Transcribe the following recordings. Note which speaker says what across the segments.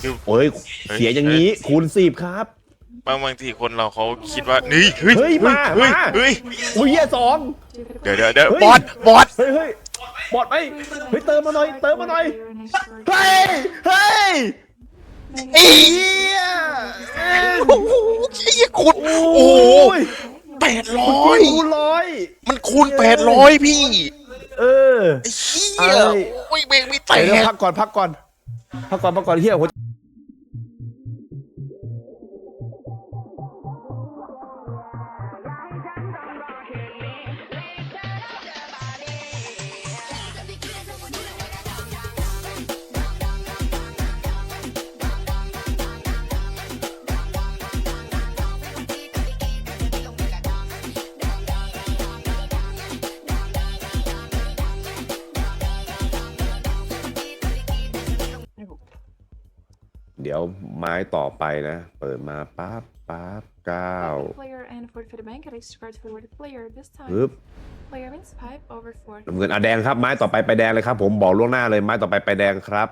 Speaker 1: คือ
Speaker 2: โอ้ยเสียอย่างนี้คูณสิบครับ
Speaker 1: บางบางทีคนเราเขาคิดว่านี่เฮ้ย
Speaker 2: เฮ้ยมา
Speaker 1: เฮ้ย
Speaker 2: มา
Speaker 1: เฮ้ย
Speaker 2: อุ้ยเหี้ยสอง
Speaker 1: เดี๋ยวเดี๋ยวเดี๋ยว
Speaker 2: เฮ้ย
Speaker 1: บอสบอส
Speaker 2: เฮ้ยเฮ้ยบอดไปเฮ้ยเติมมาหน่อยเติมมาหน่อยเฮ้ยเฮ้ยเอี้ย
Speaker 1: โอ้โหไอ้เหี้ยคูณโอ้โห
Speaker 2: ย
Speaker 1: แปดร้อย
Speaker 2: คูณร้อย
Speaker 1: มันคูณแปดร้อยพี่
Speaker 2: เออ
Speaker 1: ไอ้เหี้
Speaker 2: เอ้
Speaker 1: ย
Speaker 2: ย
Speaker 1: โอ้ยเบรกไม่แต
Speaker 2: เดี๋ยว
Speaker 1: ก
Speaker 2: พักก่อนพักก่อน พักก่อนพักก่อนเฮียโห เดี๋ยวไม้ต่อไปนะ เปิดมาปั๊บปั๊บเก้า
Speaker 3: player and for for the bank, I discard for the player this time.
Speaker 2: ปึ๊บ
Speaker 3: Player wins pipe over four.
Speaker 2: น้ำเงินอะแดงครับ ไม้ต่อไปไปแดงเลยครับ ผมบอกล่วงหน้าเลยไม้ต่อไปไปแดงครับ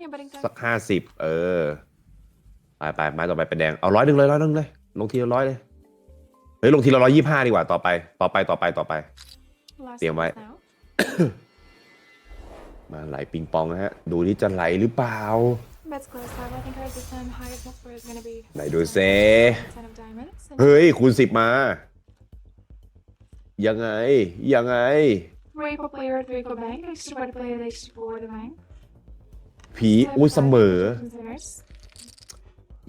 Speaker 3: Yeah, betting time.
Speaker 2: สักห้าสิบเออ ไปไปไม้ต่อไปไปแดงเอาร้อยหนึ่งเลยร้อยหนึ่งเลย ลงทีละร้อยเลยเฮ้ยลงทีละร้อยยี่ห้าดีกว่าต่อไป ต่อไปต่อไปต่อไป
Speaker 3: Last
Speaker 2: เตรียมไว้
Speaker 3: now.
Speaker 2: มาไหลปิงปองนะฮะ ดูที่จะไหลหรือเปล่า
Speaker 3: Bets close five. I think this time highest multiplier is gonna be
Speaker 2: ไหนดูเซ
Speaker 3: ten of diamonds. And
Speaker 2: เฮ้ย คูณสิบมา ยังไง ยังไง
Speaker 3: Rainbow player at Rainbow Bank, extra player at extra for the bank.
Speaker 2: ผีอุ้ยเสมอ
Speaker 3: Winners.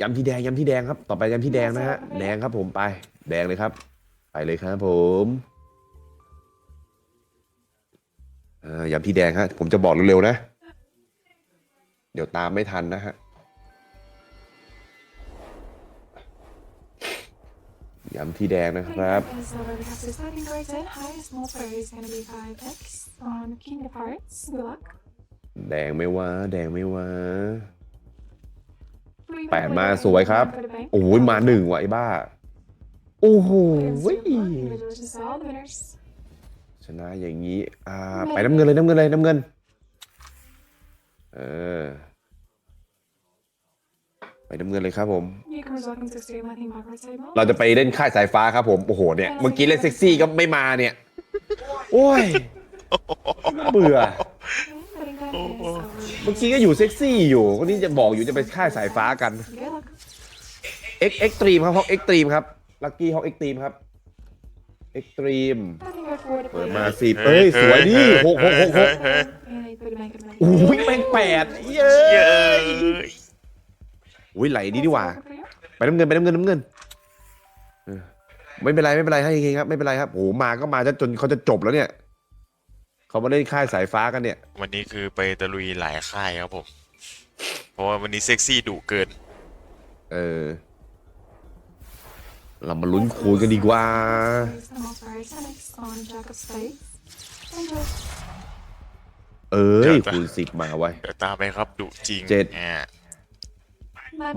Speaker 2: ยำที่แดง ยำที่แดงครับ ต่อไปยำที่แดงนะฮะ แดงครับผมไป แดงเลยครับ ไปเลยครับผมอ่ายำที่แดงฮะ ผมจะบอกเร็วๆนะ เดี๋ยวตามไม่ทันนะฮะยำที่แดงนะครับ
Speaker 3: And so we have the starting card and highest multiplier is gonna be 5x on King of Hearts. Good luck.
Speaker 2: แดงไม่ว่า แดงไม่ว่า
Speaker 3: Rainbow
Speaker 2: แปดมา
Speaker 3: player
Speaker 2: สวยครับ
Speaker 3: for the bank.
Speaker 2: โอ้ยมาหนึ่งว่ะไอ้บ้า โอ้โห
Speaker 3: Congratulations to all the winners.
Speaker 2: ชนะอย่างนี้ อ่า ไปน้ำเงินเลยน้ำเงินเลยน้ำเงิน เออไป น้ำเงินเลยครับผม
Speaker 3: Newcomers welcome to Stream Lightning Backward Table.
Speaker 2: เราจะไปเล่นค่ายสายฟ้าครับผมโอ้โหเนี่ยเมื่อกี้เล่นเซ็กซี่ก็ไม่มาเนี่ย โอ้ยเบื่อ
Speaker 3: Betting time is over.
Speaker 2: เมื่อกี้ก็อยู่เซ็กซี่อยู่ก็นี่จะบอกอยู่จะไปค่ายสายฟ้ากัน
Speaker 3: Good luck.
Speaker 2: X X ตรีมครับฮอก X ตรีมครับลักกี้ฮอก X ตรีมครับ X ตรีม
Speaker 3: Starting card for the
Speaker 2: เปิด
Speaker 3: player.
Speaker 2: มาสิเอ้ยสวยดิหกหกหกหก
Speaker 1: เฮ้ย
Speaker 3: And I put the bank in the bank.
Speaker 2: โอ้ยแม่งแปดเย้
Speaker 1: เฮ้ยเฮ้
Speaker 2: ย
Speaker 1: ย
Speaker 2: อุ้ยไหลดีดีหว่า
Speaker 3: Welcome for you.
Speaker 2: ไปน้ำเงินไปน้ำเงินน้ำเงินเออไม่เป็นไรไม่เป็นไรให้เองครับไม่เป็นไรครับโอ้โหมาก็มาจนจนเขาจะจบแล้วเนี่ยเขามาเล่นค่ายสายฟ้ากันเนี่ย
Speaker 1: วันนี้คือไปตะลุยหลายค่ายครับผม เพราะว่าวันนี้เซ็กซี่ดุเกิน
Speaker 2: เออ เรามาลุ้นคูณกันดีกว่า
Speaker 3: There's the multiplier 10x on Jack of Spades. Enjoy.
Speaker 2: เอ้ย
Speaker 1: เดี๋ยวนะ
Speaker 2: คูณสิบมาไว้ย
Speaker 1: เดี๋ยวตามไปครับดุจริง
Speaker 2: เจ็ด
Speaker 1: อ่า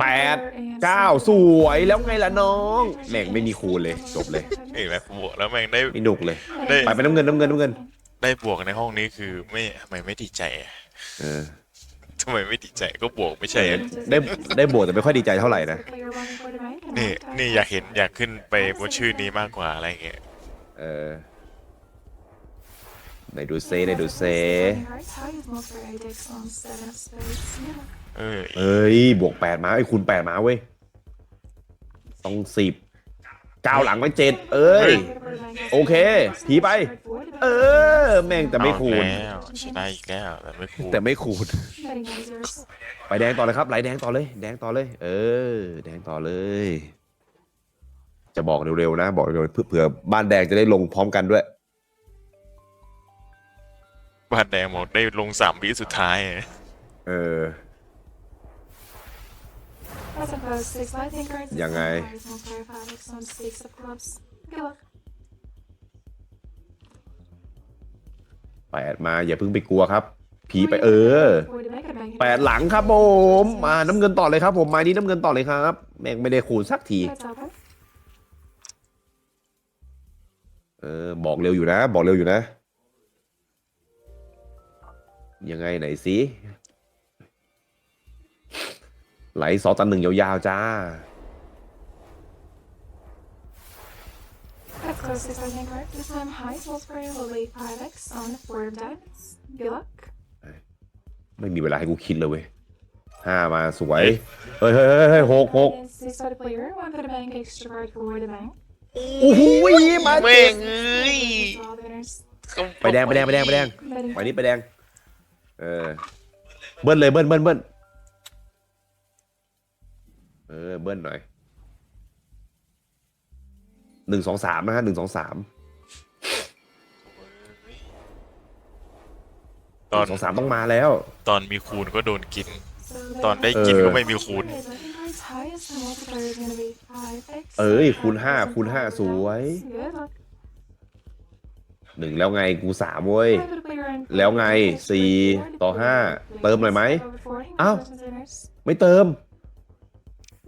Speaker 2: แปดเก้าสวยแล้วไงล่ะน้องแม่งไม่มีคูณเลยจบเลย
Speaker 1: เห็นไหมบวกแล้วแม่งได้
Speaker 2: ไม่หนุกเลย
Speaker 1: ได้
Speaker 2: ไปไปน้ำเงินน้ำเงินน้ำเงิน
Speaker 1: ได้บวกในห้องนี้คือไม่ทำไมไม่ดีใจอะ
Speaker 2: เออ
Speaker 1: ทำไมไม่ดีใจก็บวกไม่ใช่อะ
Speaker 2: ได้ได้บวกแต่ไม่ค่อยดีใจเท่าไหร่นะ
Speaker 1: นี่นี่อยากเห็นอยากขึ้นไปบนชื่อนี้มากกว่าอะไรเงี้ย
Speaker 2: เออ ไหนดูเซไหนดูเซ
Speaker 1: เออ
Speaker 2: เอ้ย บวกแปดมาไอ้คูณแปดมาเว้ย ต้องสิบเก้าหลังไว้เจ็ดเอ้ย โอเคผีไป เออ แม่งแต่ไม่คูณ
Speaker 1: เอาแล้วชนะอีกแล้วแต่ไม่คูณ
Speaker 2: แต่ไม่คูณ ไปแดงต่อเลยครับไหลแดงต่อเลย แดงต่อเลย เออ แดงต่อเลย จะบอกเร็วๆนะ บอกเร็วๆเพื่อเผื่อบ้านแดงจะได้ลงพร้อมกันด้วย
Speaker 1: บ้านแดงหมดได้ลงสามวิสุดท้าย
Speaker 2: เออยังไงแปดมาอย่าเพิ่งไปกลัวครับ ผีไปเออแปดหลังครับผมมาน้ำเงินต่อเลยครับ ผมมานี้น้ำเงินต่อเลยครับ แม่งไม่ได้คูณสักทีเออบอกเร็วอยู่นะ บอกเร็วอยู่นะ ยังไงไหนสิไหลสองตันหนึ่งยาวๆจ้า
Speaker 3: That's close to starting card. This time highest multiplier will be 5x on four of diamonds. Good luck.
Speaker 2: ไม่มีเวลาให้กูคิดเลยเว้ยห้ามาสวย เฮ้ยเฮ้ยเฮ้ยเฮ้ยหกหก
Speaker 3: Against Six sided player, one put a bank extra card for the bank.
Speaker 2: โอ้โหมา
Speaker 1: แม่
Speaker 2: เจ็
Speaker 1: ง
Speaker 2: ด
Speaker 1: เอ้ย
Speaker 3: All the winners.
Speaker 2: ไปแดงไปแดงไปแดงไปแดง
Speaker 3: Betting
Speaker 2: ไปนี้ไปแดง เออ เบิ้ลเลยเบิ้ลเบิ้ลเบิ้ลเออ เบิ้ลหน่อยหนึ่งสองสามนะฮะหนึ่งสองสาม
Speaker 1: ตอน
Speaker 2: สองสามต้องมาแล้ว
Speaker 1: ตอนมีคูณก็โดนกิน
Speaker 3: So
Speaker 1: ตอนได้กินก็ไม่มีคูณ
Speaker 3: Betting card's highest and multiplier is gonna be 5x.
Speaker 2: เอ้ยคูณห้าคูณห้าสวย
Speaker 3: Good luck.
Speaker 2: หนึ่งแล้วไงกูสามเว้ย
Speaker 3: One put a player in
Speaker 2: แล้วไงสี่ต่อห้าเติมหน่อยไหม
Speaker 3: อ้า
Speaker 2: เอ้า
Speaker 3: ว
Speaker 2: ไม่เติม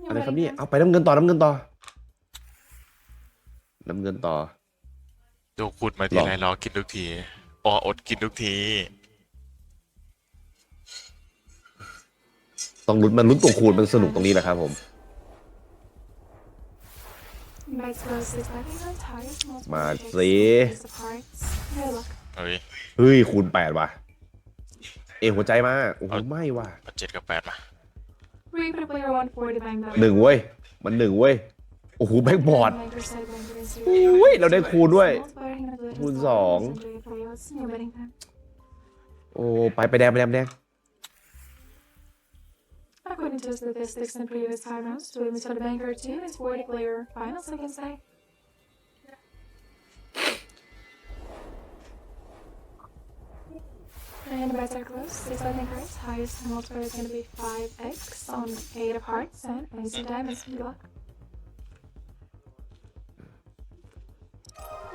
Speaker 2: อะไรครับนี่เอาไปน้ำเงินต่อน้ำเงินต่อ น้ำเงินต่อ
Speaker 1: ดูคูณมาทีไรรอกินทุกทีอออดกินทุกที
Speaker 2: ต้องลุ้นมันลุ้นตัวคูณมันสนุกตรงนี้แหละครับผม มาสิ
Speaker 1: เฮ้ย
Speaker 2: เฮ้ยคูณแปดว่ะ เอยหัวใจมาโอ้โห
Speaker 1: เอา
Speaker 2: ไม่ว่ะ
Speaker 1: เอาเจ็ดกับแปดมา
Speaker 2: หนึ่งเว้ย มันหนึ่งเว้ย โอ้โหแบงค์บอร์ดอุ้ยเราได้คูณด้วย คูณสองโอ้ไปไปแดงไปแดงไปแดง
Speaker 3: According to statistics in previous time rounds, to win Mr. Banker 2 is 40 player finals against I. And the bets are close. Six lightning cards. Highest multiplier is going to be 5x on 8 of hearts and ace of diamonds. Good luck.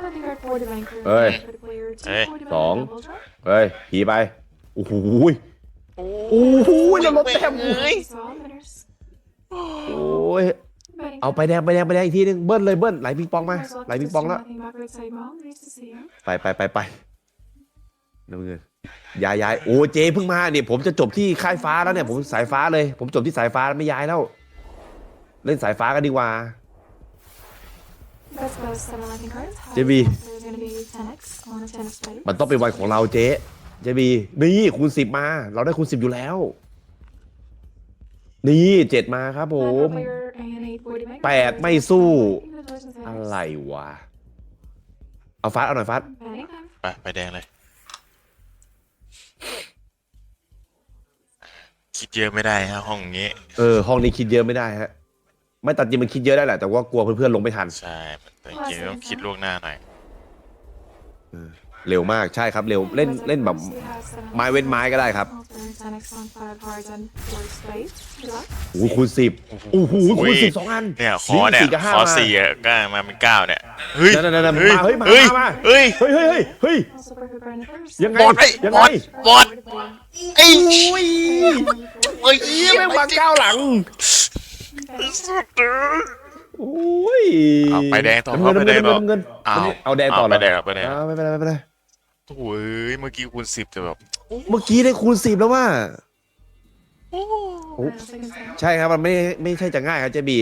Speaker 3: Lightning card for the banker.
Speaker 2: Hey.
Speaker 3: For the player 2
Speaker 1: Hey.
Speaker 3: for the
Speaker 2: Song.
Speaker 3: banker double draw.
Speaker 2: เฮ้ยผีไป โอ้โหย โอ้โหเราลดแต้ม
Speaker 3: These are all winners.
Speaker 2: โอ้ย
Speaker 3: Betting
Speaker 2: เอาไปแดงไปแดงไปแดงอีกทีนึงเบิ้ลเลยเบิ้ลไหลปิงปองมา
Speaker 3: There's luck
Speaker 2: ไหลปิง
Speaker 3: to
Speaker 2: ปองแล้ว
Speaker 3: see nothing backward side mom. Nice to see you.
Speaker 2: ไปไปไปไปน้ำเงินย้ายย้ายโอ้เจเพิ่งมาเนี่ยผมจะจบที่ค่ายฟ้าแล้วเนี่ย ผมสายฟ้าเลย ผมจบที่สายฟ้าไม่ย้ายแล้ว เล่นสายฟ้ากันดีกว่า
Speaker 3: That's about seven lightning cards.
Speaker 2: JB.
Speaker 3: There's gonna be 10x on a 10 of spades.
Speaker 2: มันต้องเป็นวันของเราเจ๊ เจบีนี่คูณสิบมา เราได้คูณสิบอยู่แล้ว นี่เจ็ดมาครับผม
Speaker 3: Nine player and eight body bank.
Speaker 2: แปดไม่สู้
Speaker 3: Congratulations,
Speaker 2: อะ
Speaker 3: winners.
Speaker 2: ไรวะ เอาฟัดเอาหน่อยฟัด
Speaker 3: Betting time.
Speaker 1: ไปไปแดงเลย คิดเยอะไม่ได้ฮะห้องนี้
Speaker 2: เออ ห้องนี้คิดเยอะไม่ได้ฮะ ไม่ตัดจริงมันคิดเยอะได้แหละแต่ว่ากลัวเพื่อนๆลงไม่ทัน
Speaker 1: ใช่แต่จริงๆต้องคิดล่วงหน้าหน่อย
Speaker 2: เร็วมากใช่ครับเร็วเล่นเล่นแบบไม้เว้นไม้ก็ได้ครับ
Speaker 3: 10x on five cards and four spades. Good luck.
Speaker 2: โอ้โหคูณสิบโอ้โหคูณสิบสองอัน
Speaker 1: เนี่ยคอเนี่ย
Speaker 2: สี่กับห้า
Speaker 1: คอ
Speaker 2: มา
Speaker 1: สี่อะก็มาเป็นเก้าเนี่ยเฮ้ย
Speaker 2: นั่นๆๆ
Speaker 1: เฮ้ย
Speaker 2: มาเฮ้ยมา
Speaker 1: เฮ้ย
Speaker 2: มา
Speaker 1: เฮ้ย
Speaker 2: เฮ้ยเฮ้ยเฮ้ยเฮ้ย
Speaker 3: Also perfect for any first.
Speaker 2: ยังไง
Speaker 1: บอดไอ้
Speaker 2: ยัง
Speaker 1: บ
Speaker 2: ไง
Speaker 1: อดบอดไอ้
Speaker 2: โอ้ย
Speaker 1: เฮ้ย
Speaker 2: เยี่ยแม่งวางก้าวหลังโอ้ย
Speaker 1: เอาไปแดงต่อ
Speaker 2: น้ำ
Speaker 1: เอา
Speaker 2: เงิน
Speaker 1: ไป
Speaker 2: น้ำ
Speaker 1: แด
Speaker 2: เงิ
Speaker 1: ง
Speaker 2: น
Speaker 1: ต่อ
Speaker 2: น้ำเงิน
Speaker 1: อ้าว
Speaker 2: เอาแดงต่อ
Speaker 1: เอา
Speaker 2: เหร
Speaker 1: ไปแดงเอาไปแดง
Speaker 2: เอาไม่เป็นไรไม่เป็นไร
Speaker 1: โอ้ยเมื่อกี้คูณสิบแต่แบบ
Speaker 2: เมื่อกี้ได้คูณสิบแล้วว่า
Speaker 3: Final seconds down.
Speaker 2: ใช่ครับมันไม่ไม่ใช่จะง่ายครับเจบี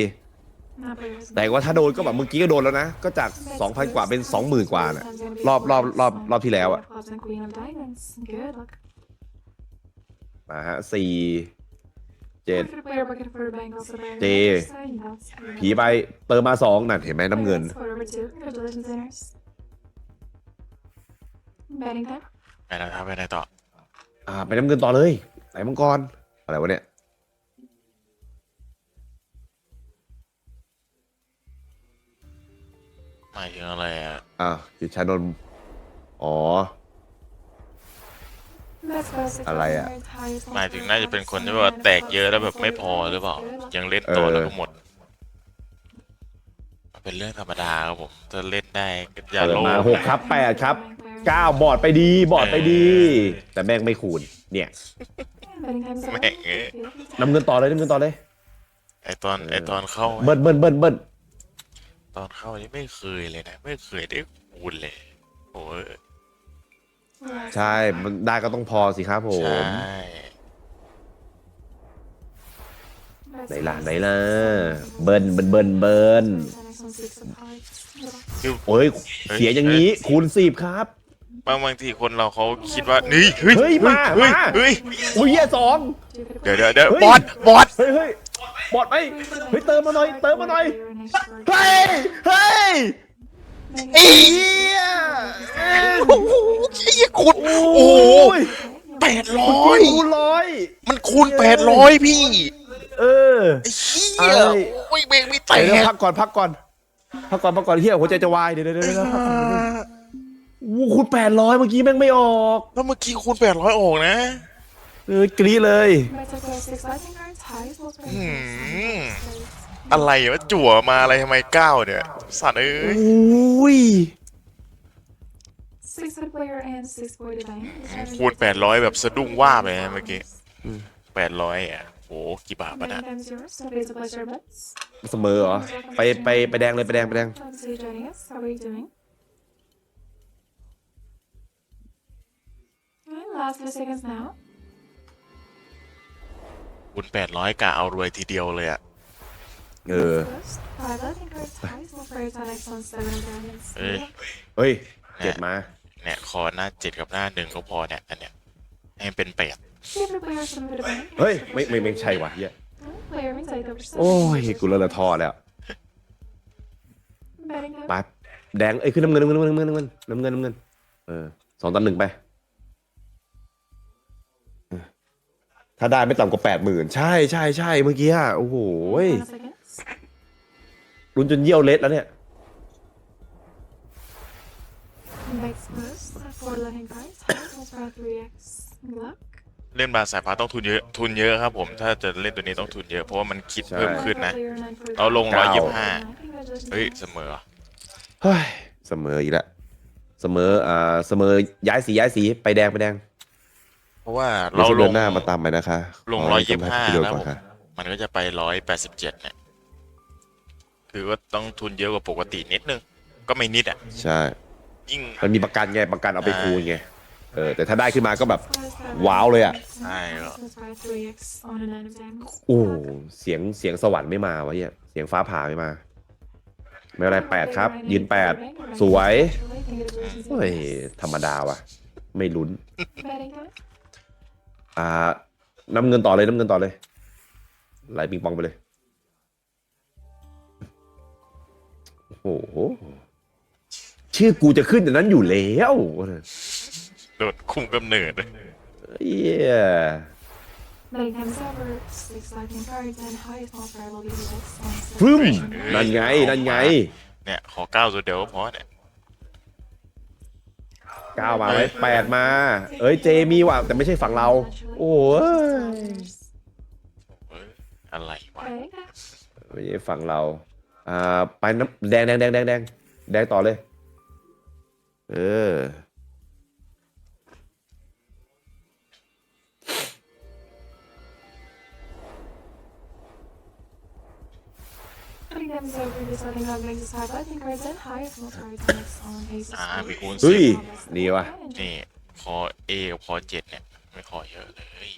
Speaker 3: Not players.
Speaker 2: แต่ว่าถ้าโดนก็แบบเมื่อกี้ก็โดนแล้วนะ ก็จาก 2,000 กว่าเป็น 20,000 กว่าน่ะ รอบรอบรอบรอบที่แล้วอะ
Speaker 3: Clubs and queen of diamonds. Good luck.
Speaker 2: มาฮะสี่เจ็ด
Speaker 3: Perfect player bucket for bank also by
Speaker 2: J.
Speaker 3: the other side, and that's good.
Speaker 2: ผีไปเติมมาสองนั่นเห็นไหมน้ำเงิน
Speaker 3: That's quarter over two. Congratulations, winners. Betting time.
Speaker 1: ไปแล้วครับไปไหนต่อ
Speaker 2: อ่าไปน้ำเงินต่อเลยไหนมังกรอะไรวะเนี่ย
Speaker 1: หมายถึงอะไรอะ
Speaker 2: อ่าวจิตรชานนท์อ๋อ
Speaker 3: That's about six
Speaker 2: อะไรอะ
Speaker 3: lightning cards, highest
Speaker 1: หมายถึง
Speaker 3: multiplier
Speaker 1: น่าจะเป็น
Speaker 3: cards,
Speaker 1: คนที่
Speaker 3: and
Speaker 1: ว่า
Speaker 3: nine
Speaker 1: แตก
Speaker 3: of
Speaker 1: เยอะแล้วแบบ
Speaker 3: clubs
Speaker 1: ไม่พอ
Speaker 3: and
Speaker 1: หรือเปล่า
Speaker 3: good luck.
Speaker 1: ยังเล่นต่อแล้ว
Speaker 2: เออ
Speaker 1: ก็หมดเป็นเรื่องธรรมดาครับผมจะเล่นได้ก็อย่า
Speaker 2: เปิด
Speaker 1: โล
Speaker 2: มา
Speaker 1: ภ
Speaker 2: หกครับแปดครับ เก้าบอร์ดไปดี บอร์ดไปดี แต่แม่งไม่คูณ เนี่ย
Speaker 3: Betting time's
Speaker 1: แม่
Speaker 3: over.
Speaker 1: งเอ้ย
Speaker 2: น้ำเงินต่อเลยน้ำเงินต่อเลย
Speaker 1: ไอตอนไอตอนเข้า
Speaker 2: เบิ้ลเบิ้ลเบิ้ลเบิ้ล
Speaker 1: ตอนเข้านี่ไม่เคยเลยนะ ไม่เคยได้คูณเลยโอ้ย
Speaker 2: ใช่มันได้ก็ต้องพอสิครับผ
Speaker 1: ใช
Speaker 2: ม่ไหนล่ะไหนล่ะ เบิ้ลเบิ้ลเบิ้ลเบิ้ลโอ้ย เสียอย่างนี้ คูณสิบครับ
Speaker 1: บางบางทีคนเราเขาคิดว่านี่เฮ้ย
Speaker 2: เฮ้ยมา
Speaker 1: เฮ้ย
Speaker 2: มา
Speaker 1: เฮ้ย
Speaker 2: อุ้ยเหี้ยสอง
Speaker 1: เดี๋ยวเดี๋ยวเดี๋ยว
Speaker 2: เฮ้ย
Speaker 1: บอสบอส
Speaker 2: เฮ้ยเฮ้ยบอดไหมเฮ้ยเติมมาหน่อยเติมมาหน่อยเฮ้ยเฮ้ย
Speaker 1: เอ้ย
Speaker 2: เหี้ยเอ้ย
Speaker 1: โอ้โหไอ้เหี้ยคูณ
Speaker 2: โอ้
Speaker 1: โอ้โห
Speaker 2: ย
Speaker 1: แปดร้อย
Speaker 2: คูณร้อย
Speaker 1: มันคูณแปดร้อยพี่
Speaker 2: เออ
Speaker 1: ไอ้เหี้
Speaker 2: เอ้
Speaker 1: ย
Speaker 2: ย
Speaker 1: โอ้ยเบรกไม่แต
Speaker 2: เดี๋ยว
Speaker 1: ก
Speaker 2: พักก่อนพักก่อนพักก่อนพักก่อนเฮียหัวใจจะวายเดี๋ยวเดี๋ยวเดี๋ยวเดี๋ยวพักก่อน วูคูณแปดร้อยเมื่อกี้แม่งไม่ออก
Speaker 1: แล้วเมื่อกี้คูณแปดร้อยออกนะ
Speaker 2: เออกรี๊ดเลย
Speaker 1: หืมอะไรวะจั่วมาอะไรทำไมเก้าเนี่ย สัตว์เอ้
Speaker 2: โอย้ย
Speaker 1: คูณแปดร้อยแบบสะดุ้งว่าไปนะเมื่อกี้แปดร้อยอะโอ้กี่บาทปะนะ
Speaker 2: เสมอเหรอ ไปไปไปแดงเลยไปแดงไปแดง
Speaker 3: Last few seconds now.
Speaker 1: คูณแปดร้อยกะเอารวยทีเดียวเลยอะ
Speaker 2: เออ
Speaker 3: First, five letting cards highs will fire to next on seven diamonds.
Speaker 1: เอ้ย
Speaker 2: เฮ้ยเจ็ดมา
Speaker 1: เนี่ยคอหน้าเจ็ดกับหน้าหนึ่งก็พอเนี่ยอันเนี้ยให้มันเป็นแปด
Speaker 3: Favorite player from the bank.
Speaker 2: เฮ้ย ไม่ไม่ไม่ใช่ว่ะเฮีย
Speaker 3: Player inside over seven.
Speaker 2: โอ้ย กูเลิกละทอแล้ว
Speaker 3: Betting them.
Speaker 2: ไปแดง เอ้ยขึ้นน้ำเงินน้ำเงินน้ำเงินน้ำเงินน้ำเงินน้ำเงิน เออสองต่อหนึ่งไป ถ้าได้ไม่ต่ำกว่าแปดหมื่นใช่ใช่ใช่เมื่อกี้อะโอ้โหย
Speaker 3: Final seconds.
Speaker 2: ลุ้นจนเยี่ยวเล็ดแล้วเนี่ย
Speaker 3: Next first, four letting cards highs will fire 3x. Good luck.
Speaker 1: เล่นบาสสายฟ้าต้องทุนเยอะทุนเยอะครับผมถ้าจะเล่นตัวนี้ต้องทุนเยอะเพราะว่ามันคิด
Speaker 2: ใช่
Speaker 1: เพิ่มขึ้นนะ
Speaker 3: Player nine for
Speaker 1: เอาลงร้อย
Speaker 2: เก้า
Speaker 1: ยี่สิบห้า
Speaker 3: Congratulations.
Speaker 1: เฮ้ยเสมอ
Speaker 2: เฮ้ยเสมออีกแล้วเสมออ่าเสมอย้ายสีย้ายสีไปแดงไปแดง
Speaker 1: เพราะว่า
Speaker 2: เรา
Speaker 1: เราล
Speaker 2: เดิ
Speaker 1: ง
Speaker 2: นหน้ามาตามไปนะคะ
Speaker 1: ลง
Speaker 2: ข
Speaker 1: ร้อย
Speaker 2: ให้
Speaker 1: ยี่สิบห้า
Speaker 2: พี่โดน
Speaker 1: แล้ว
Speaker 2: ก่อ
Speaker 1: ผ
Speaker 2: น
Speaker 1: ม
Speaker 2: ค่ะ
Speaker 1: มันก็จะไปร้อยแปดสิบเจ็ดเนี่ยคือว่าต้องทุนเยอะกว่าปกตินิดนึง ก็ไม่นิดอะ
Speaker 2: ใช่
Speaker 1: ยิ่ง
Speaker 2: มันมีประกันไงประกันเอาไป
Speaker 1: อ่า
Speaker 2: คูณไงเออแต่ถ้าได้ขึ้นมาก็แบบ
Speaker 3: First,
Speaker 2: ว้าวเลยอะ
Speaker 1: ใช่ก็
Speaker 3: Let's fire 3x on a nine of diamonds.
Speaker 2: โอ้เสียงเสียงสวรรค์ไม่มาวะเฮียเสียงฟ้าผ่าไม่มา ไม่เป็นไรแปดครับ ยืนแปดสวยเฮ้ยธรรมดาวะไม่ลุ้น
Speaker 3: Betting them.
Speaker 2: อ่าน้ำเงินต่อเลยน้ำเงินต่อเลย ไหลปิงปองไปเลย โอ้โห ชื่อกูจะขึ้นอย่างนั้นอยู่แล้ว
Speaker 1: โดดคุมกำเนิด
Speaker 2: เฮีย
Speaker 3: Betting them is over. Six lightning cards and highest multiplier will be the next on
Speaker 2: ฟรึม
Speaker 1: เฮ้ย
Speaker 2: นั่นไง นั่นไง
Speaker 1: เนี่ย ขอเก้าตัวเดียวก็พอเนี่ย
Speaker 2: เก้ามาไหมแปดมา เอ้ยเจมีว่ะแต่ไม่ใช่ฝั่งเรา โอ้ย
Speaker 1: เอออะไรวะ
Speaker 3: Betting them.
Speaker 2: ไม่ใช่ฝั่งเรา อ่า ไปน้ำแดงแดงแดงแดงแดงแดงต่อเลย เออ
Speaker 3: Betting them is over. This lightning dog makes us five lightning cards and highest multiplier to next on ace of
Speaker 1: อ่ามี
Speaker 3: spades.
Speaker 1: คูณ
Speaker 2: เฮ้
Speaker 1: สิ
Speaker 2: ย
Speaker 1: บ
Speaker 2: นี่วะ
Speaker 1: นี่ คอเอกับคอเจ็ดเนี่ย ไม่ขอเยอะเลย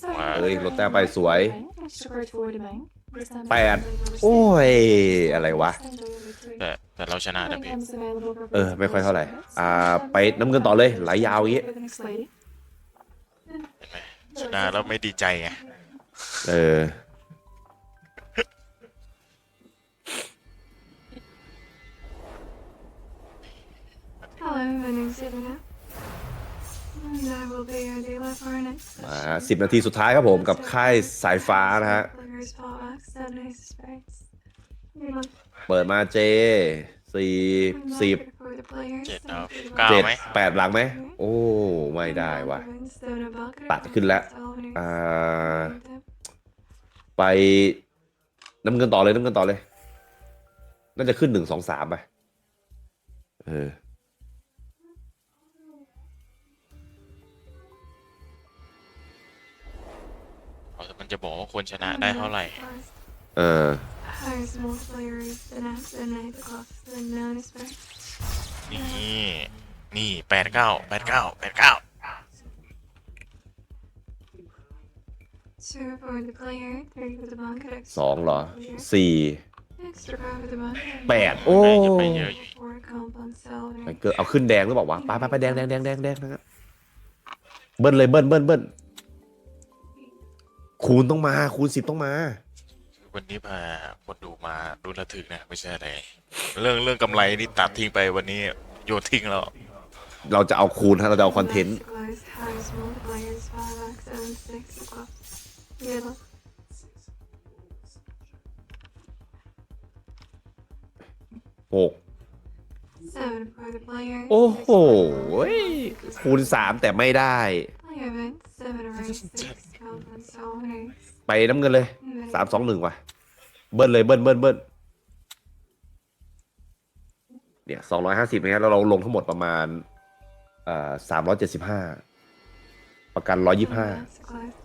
Speaker 3: Seven
Speaker 1: ว้าว
Speaker 2: เอ้ยลดแต้มไปสวย
Speaker 3: Extra card for the bank. This time
Speaker 2: แปด
Speaker 3: it's over
Speaker 2: โอ้ย
Speaker 3: six.
Speaker 2: อะไรวะ
Speaker 3: This time it's over three.
Speaker 1: แต่แต่เราชนะนะ
Speaker 3: Betting
Speaker 1: พี่
Speaker 3: them is available for
Speaker 2: เออ ไม่ค่อยเท่าไหร่
Speaker 3: purchase.
Speaker 2: อ่า ไปน้ำเงินต่อเลย ไหลยาวอย่างงี้
Speaker 3: For the next lady.
Speaker 1: เห็นไหมชนะแล้วไม่ดีใจไง
Speaker 2: เออ มาสิบนาทีสุดท้ายครับผมกับค่ายสายฟ้านะฮะ
Speaker 3: Players fall back, seven ace of spades. Good luck.
Speaker 2: เปิดมาเจสี่สิบ
Speaker 3: For the players.
Speaker 1: เจ็ดเอา
Speaker 3: Thank you.
Speaker 1: เก้า
Speaker 2: เจ็ด
Speaker 1: ไหม
Speaker 2: แปดหลังไหม โอ้ ไม่ได้ว่ะ ตัดขึ้นแล้ว อ่า ไปน้ำเงินต่อเลยน้ำเงินต่อเลย น่าจะขึ้นหนึ่งสองสามไป เออ
Speaker 1: แต่มันจะบอกว่าคนชนะได้เท่าไหร่
Speaker 2: เออ
Speaker 3: Highest multiplier is the next the ninth class, the nine is spades.
Speaker 1: นี่นี่แปดเก้าแปดเก้าแปดเก้า
Speaker 3: Two for the player, three for the bunker.
Speaker 2: สองเหรอสี่
Speaker 3: Extra power for the bunker.
Speaker 2: แปดโอ้
Speaker 1: แม่งจะไปเยอะอยู่
Speaker 3: Four compound solver.
Speaker 2: ไมเกิลเอาขึ้นแดงหรือเปล่าวะไปไปไปแดงแดงแดงแดงแดงนะครับเบิ้ลเลยเบิ้ลเบิ้ลเบิ้ล คูณต้องมา คูณสิบต้องมา
Speaker 1: วันนี้พาคนดูมาดูระทึกนะ ไม่ใช่อะไร เรื่องเรื่องกำไรนี่ตัดทิ้งไปวันนี้โยนทิ้งแล้ว
Speaker 2: เราจะเอาคูณฮะเราจะเอาคอนเทนต์
Speaker 3: Max close, highest multipliers, 5x and 6 o'clock. Yellow.
Speaker 2: หก
Speaker 3: Seven for the player.
Speaker 2: โอ้โหคูณสามแต่ไม่ได้
Speaker 3: Player event, seven array, six compound solver.
Speaker 2: ไปน้ำเงินเลยสามสองหนึ่งว่ะ เบิ้ลเลยเบิ้ลเบิ้ลเบิ้ลเนี่ยสองร้อยห้าสิบนะครับแล้วเราลงทั้งหมดประมาณเอ่อสามร้อยเจ็ดสิบห้าประกันร้อยยี่ห้า
Speaker 3: Max close,